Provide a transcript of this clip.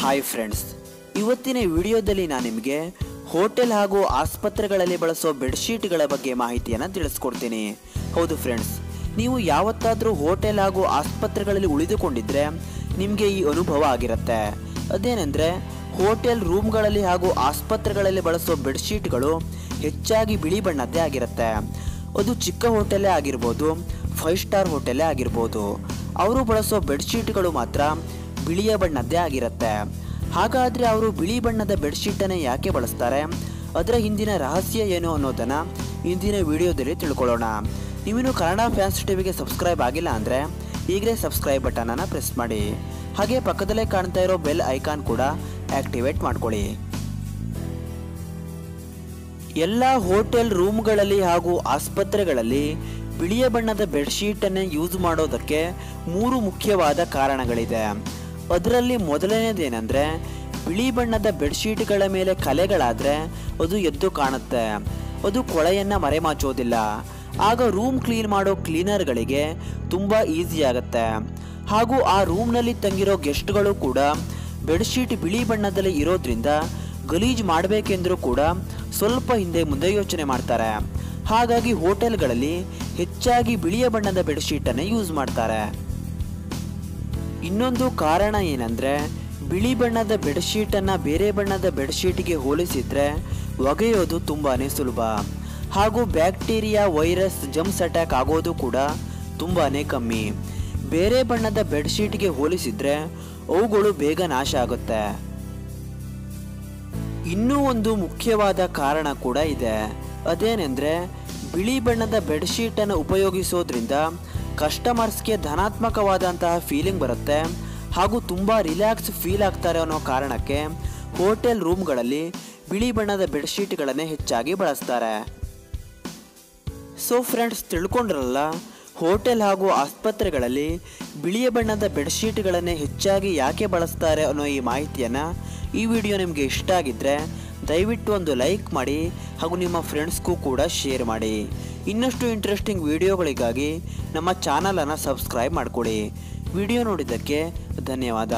Hi friends ಇವತ್ತಿನ ವಿಡಿಯೋದಲ್ಲಿ ನಾನು ನಿಮಗೆ ಹೋಟೆಲ್ ಹಾಗೂ ಆಸ್ಪತ್ರೆಗಳಲ್ಲಿ ಬಳಸೋ ಬೆಡ್ಶೀಟ್ಗಳ ಬಗ್ಗೆ ಮಾಹಿತಿಯನ್ನು ತಿಳಿಸ್ಕೊಡ್ತೀನಿ. ಹೌದು ಫ್ರೆಂಡ್ಸ್ ನೀವು ಯಾವತ್ತಾದರೂ ಹೋಟೆಲ್ ಹಾಗೂ ಆಸ್ಪತ್ರೆಗಳಲ್ಲಿ ಉಳಿದುಕೊಂಡಿದ್ರೆ ನಿಮಗೆ ಈ ಅನುಭವ ಆಗಿರುತ್ತೆ. ಅದೇನೆಂದರೆ, ಹೋಟೆಲ್ ರೂಮ್ಗಳಲ್ಲಿ ಹಾಗೂ ಆಸ್ಪತ್ರೆಗಳಲ್ಲಿ ಬಳಸೋ ಬೆಡ್ಶೀಟ್ಗಳು ಹೆಚ್ಚಾಗಿ ಬಿಳಿ ಬಣ್ಣದ್ದೇ ಆಗಿರುತ್ತೆ. ಅದು ಚಿಕ್ಕ ಹೋಟೆಲೇ ಆಗಿರ್ಬೋದು, ಫೈವ್ ಸ್ಟಾರ್ ಹೋಟೆಲೇ ಆಗಿರ್ಬೋದು. ಅವರು ಬಳಸೋ ಬೆಡ್ಶೀಟ್ಗಳು ಮಾತ್ರ ಬಿಳಿಯ ಬಣ್ಣದ್ದೇ ಆಗಿರುತ್ತೆ. ಹಾಗಾದರೆ ಅವರು ಬಿಳಿ ಬಣ್ಣದ ಬೆಡ್ಶೀಟನ್ನು ಯಾಕೆ ಬಳಸ್ತಾರೆ? ಅದರ ಹಿಂದಿನ ರಹಸ್ಯ ಏನು ಅನ್ನೋದನ್ನು ಇಂದಿನ ವಿಡಿಯೋದಲ್ಲಿ ತಿಳ್ಕೊಳ್ಳೋಣ. ನೀವಿನ್ನು ಕನ್ನಡ ಫ್ಯಾನ್ಸ್ ಟಿವಿಗೆ ಸಬ್ಸ್ಕ್ರೈಬ್ ಆಗಿಲ್ಲ ಅಂದರೆ ಈಗಲೇ ಸಬ್ಸ್ಕ್ರೈಬ್ ಬಟನನ್ನು ಪ್ರೆಸ್ ಮಾಡಿ. ಹಾಗೆ ಪಕ್ಕದಲ್ಲೇ ಕಾಣ್ತಾ ಇರೋ ಬೆಲ್ ಐಕಾನ್ ಕೂಡ ಆಕ್ಟಿವೇಟ್ ಮಾಡ್ಕೊಳ್ಳಿ. ಎಲ್ಲ ಹೋಟೆಲ್ ರೂಮ್ಗಳಲ್ಲಿ ಹಾಗೂ ಆಸ್ಪತ್ರೆಗಳಲ್ಲಿ ಬಿಳಿಯ ಬಣ್ಣದ ಬೆಡ್ಶೀಟನ್ನು ಯೂಸ್ ಮಾಡೋದಕ್ಕೆ ಮೂರು ಮುಖ್ಯವಾದ ಕಾರಣಗಳಿದೆ. ಅದರಲ್ಲಿ ಮೊದಲನೇದೇನೆಂದರೆ, ಬಿಳಿ ಬಣ್ಣದ ಬೆಡ್ಶೀಟ್ಗಳ ಮೇಲೆ ಕಲೆಗಳಾದರೆ ಅದು ಎದ್ದು ಕಾಣುತ್ತೆ. ಅದು ಕೊಳೆಯನ್ನು ಮರೆಮಾಚೋದಿಲ್ಲ. ಆಗ ರೂಮ್ ಕ್ಲೀನ್ ಮಾಡೋ ಕ್ಲೀನರ್ಗಳಿಗೆ ತುಂಬ ಈಸಿ ಆಗುತ್ತೆ. ಹಾಗೂ ಆ ರೂಮ್ನಲ್ಲಿ ತಂಗಿರೋ ಗೆಸ್ಟ್ಗಳು ಕೂಡ ಬೆಡ್ಶೀಟ್ ಬಿಳಿ ಬಣ್ಣದಲ್ಲಿ ಇರೋದ್ರಿಂದ ಗಲೀಜು ಮಾಡಬೇಕೆಂದರೂ ಕೂಡ ಸ್ವಲ್ಪ ಹಿಂದೆ ಮುಂದೆ ಯೋಚನೆ ಮಾಡ್ತಾರೆ. ಹಾಗಾಗಿ ಹೋಟೆಲ್ಗಳಲ್ಲಿ ಹೆಚ್ಚಾಗಿ ಬಿಳಿಯ ಬಣ್ಣದ ಬೆಡ್ಶೀಟನ್ನು ಯೂಸ್ ಮಾಡ್ತಾರೆ. ಇನ್ನೊಂದು ಕಾರಣ ಏನಂದರೆ, ಬಿಳಿ ಬಣ್ಣದ ಬೆಡ್ಶೀಟನ್ನು ಬೇರೆ ಬಣ್ಣದ ಬೆಡ್ಶೀಟ್ಗೆ ಹೋಲಿಸಿದರೆ ಒಗೆಯೋದು ತುಂಬಾ ಸುಲಭ. ಹಾಗೂ ಬ್ಯಾಕ್ಟೀರಿಯಾ, ವೈರಸ್ ಜಮ್ಸ್ ಅಟ್ಯಾಕ್ ಆಗೋದು ಕೂಡ ತುಂಬಾ ಕಮ್ಮಿ. ಬೇರೆ ಬಣ್ಣದ ಬೆಡ್ಶೀಟ್ಗೆ ಹೋಲಿಸಿದರೆ ಅವುಗಳು ಬೇಗ ನಾಶ ಆಗುತ್ತೆ. ಇನ್ನೂ ಒಂದು ಮುಖ್ಯವಾದ ಕಾರಣ ಕೂಡ ಇದೆ. ಅದೇನೆಂದರೆ, ಬಿಳಿ ಬಣ್ಣದ ಬೆಡ್ಶೀಟನ್ನು ಉಪಯೋಗಿಸೋದ್ರಿಂದ ಕಸ್ಟಮರ್ಸ್ಗೆ ಧನಾತ್ಮಕವಾದಂತಹ ಫೀಲಿಂಗ್ ಬರುತ್ತೆ ಹಾಗೂ ತುಂಬ ರಿಲ್ಯಾಕ್ಸ್ ಫೀಲ್ ಆಗ್ತಾರೆ ಅನ್ನೋ ಕಾರಣಕ್ಕೆ ಹೋಟೆಲ್ ರೂಮ್ಗಳಲ್ಲಿ ಬಿಳಿ ಬಣ್ಣದ ಬೆಡ್ಶೀಟ್ಗಳನ್ನೇ ಹೆಚ್ಚಾಗಿ ಬಳಸ್ತಾರೆ. ಸೊ ಫ್ರೆಂಡ್ಸ್ ತಿಳ್ಕೊಂಡ್ರಲ್ಲ ಹೋಟೆಲ್ ಹಾಗೂ ಆಸ್ಪತ್ರೆಗಳಲ್ಲಿ ಬಿಳಿಯ ಬಣ್ಣದ ಬೆಡ್ಶೀಟ್ಗಳನ್ನೇ ಹೆಚ್ಚಾಗಿ ಯಾಕೆ ಬಳಸ್ತಾರೆ ಅನ್ನೋ ಈ ಮಾಹಿತಿಯನ್ನು ಈ ವಿಡಿಯೋ ನಿಮಗೆ ಇಷ್ಟ ಆಗಿದ್ದರೆ ದಯವಿಟ್ಟು ಒಂದು ಲೈಕ್ ಮಾಡಿ ಹಾಗೂ ನಿಮ್ಮ ಫ್ರೆಂಡ್ಸ್ಗೂ ಕೂಡ ಶೇರ್ ಮಾಡಿ. ಇನ್ನಷ್ಟು ಇಂಟ್ರೆಸ್ಟಿಂಗ್ ವಿಡಿಯೋಗಳಿಗಾಗಿ ನಮ್ಮ ಚಾನಲನ್ನು ಸಬ್ಸ್ಕ್ರೈಬ್ ಮಾಡಿಕೊಡಿ. ವಿಡಿಯೋ ನೋಡಿದ್ದಕ್ಕೆ ಧನ್ಯವಾದ.